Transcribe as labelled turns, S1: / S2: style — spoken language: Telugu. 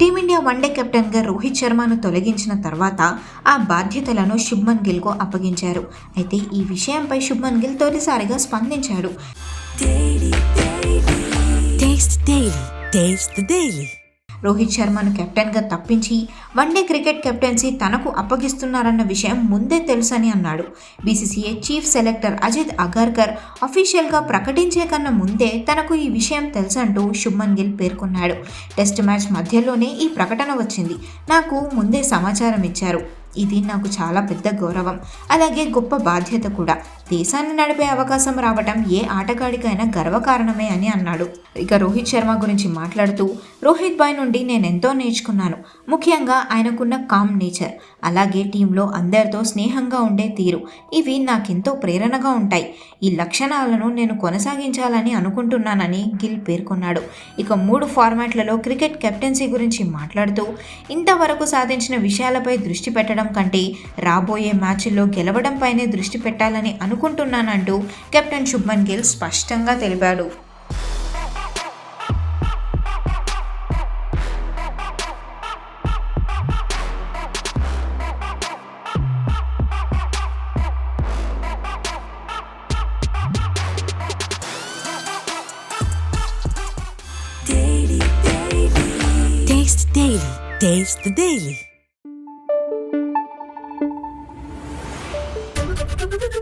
S1: టీమిండియా వన్డే కెప్టెన్గా రోహిత్ శర్మను తొలగించిన తర్వాత ఆ బాధ్యతలను శుభ్మన్ గిల్కు అప్పగించారు. అయితే ఈ విషయంపై శుభ్మన్ గిల్ తొలిసారిగా స్పందించాడు. రోహిత్ శర్మను కెప్టెన్గా తప్పించి వన్డే క్రికెట్ కెప్టెన్సీ తనకు అప్పగిస్తున్నారన్న విషయం ముందే తెలుసని అన్నాడు. BCCI chief selector Ajit Agarkar అఫీషియల్గా ప్రకటించే కన్నా ముందే తనకు ఈ విషయం తెలుసంటూ శుభ్మన్ గిల్ పేర్కొన్నాడు. టెస్ట్ మ్యాచ్ మధ్యలోనే ఈ ప్రకటన వచ్చింది. నాకు ముందే సమాచారం ఇచ్చారు. ఇది నాకు చాలా పెద్ద గౌరవం. అలాగే గొప్ప బాధ్యత కూడా. దేశాన్ని నడిపే అవకాశం రావటం ఏ ఆటగాడికైనా గర్వకారణమే అని అన్నాడు. ఇక రోహిత్ శర్మ గురించి మాట్లాడుతూ రోహిత్ బాయ్ నుండి నేను ఎంతో నేర్చుకున్నాను. ముఖ్యంగా ఆయనకున్న కామ్ నేచర్ అలాగే టీంలో అందరితో స్నేహంగా ఉండే తీరు. ఇవి నాకెంతో ప్రేరణగా ఉంటాయి. ఈ లక్షణాలను నేను కొనసాగించాలని అనుకుంటున్నానని గిల్ పేర్కొన్నాడు. ఇక మూడు ఫార్మాట్లలో క్రికెట్ కెప్టెన్సీ గురించి మాట్లాడుతూ ఇంతవరకు సాధించిన విషయాలపై దృష్టి పెట్టడం కంటే రాబోయే మ్యాచ్ల్లో గెలవడంపైనే దృష్టి పెట్టాలని అనుకుంటున్నానంటూ కెప్టెన్ శుభ్మన్ గిల్ స్పష్టంగా తెలిపాడు
S2: Daily. Taste the Daily. Thank you.